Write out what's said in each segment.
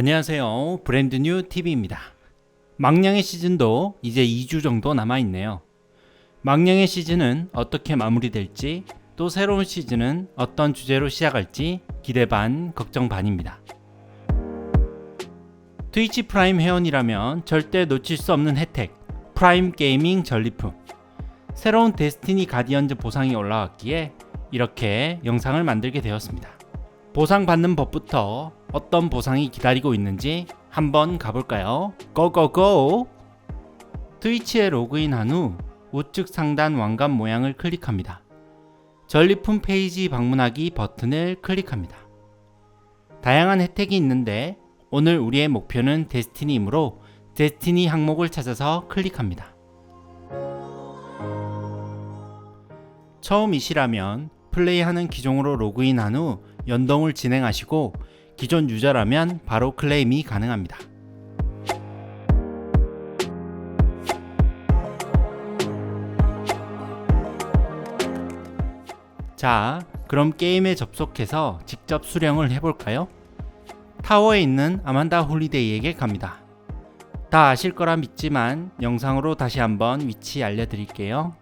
안녕하세요. 브랜드 뉴 TV입니다. 망령의 시즌도 이제 2주 정도 남아있네요. 망령의 시즌은 어떻게 마무리될지, 또 새로운 시즌은 어떤 주제로 시작할지 기대 반, 걱정 반입니다. 트위치 프라임 회원이라면 절대 놓칠 수 없는 혜택, 프라임 게이밍 전리품. 새로운 데스티니 가디언즈 보상이 올라왔기에 이렇게 영상을 만들게 되었습니다. 보상 받는 법부터 어떤 보상이 기다리고 있는지 한번 가볼까요? 고고고! 트위치에 로그인한 후 우측 상단 왕관 모양을 클릭합니다. 전리품 페이지 방문하기 버튼을 클릭합니다. 다양한 혜택이 있는데 오늘 우리의 목표는 데스티니이므로 데스티니 항목을 찾아서 클릭합니다. 처음이시라면 플레이하는 기종으로 로그인한 후 연동을 진행하시고 기존 유저라면 바로 클레임이 가능합니다. 자, 그럼 게임에 접속해서 직접 수령을 해볼까요? 타워에 있는 아만다 홀리데이에게 갑니다. 다 아실 거라 믿지만 영상으로 다시 한번 위치 알려드릴게요.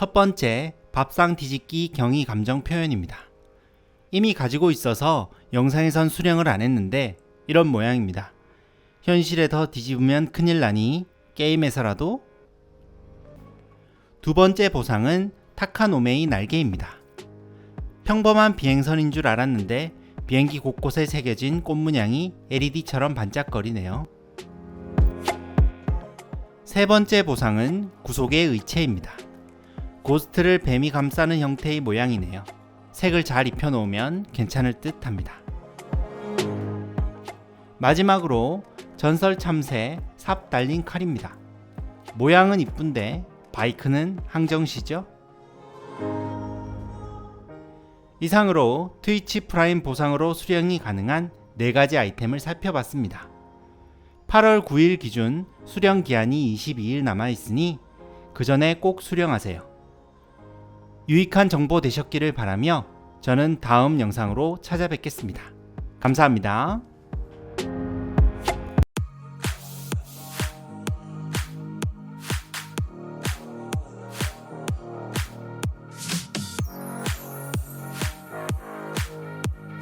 첫 번째, 밥상 뒤집기 경이 감정 표현입니다. 이미 가지고 있어서 영상에선 수령을 안 했는데 이런 모양입니다. 현실에 더 뒤집으면 큰일 나니 게임에서라도 두 번째 보상은 타카노메이 날개입니다. 평범한 비행선인 줄 알았는데 비행기 곳곳에 새겨진 꽃 문양이 LED처럼 반짝거리네요. 세 번째 보상은 구속의 의체입니다. 고스트를 뱀이 감싸는 형태의 모양이네요. 색을 잘 입혀놓으면 괜찮을 듯 합니다. 마지막으로 전설 참새 삽 달린 칼입니다. 모양은 이쁜데 바이크는 항정시죠? 이상으로 트위치 프라임 보상으로 수령이 가능한 4가지 아이템을 살펴봤습니다. 8월 9일 기준 수령 기한이 22일 남아있으니 그 전에 꼭 수령하세요. 유익한 정보 되셨기를 바라며 저는 다음 영상으로 찾아뵙겠습니다. 감사합니다.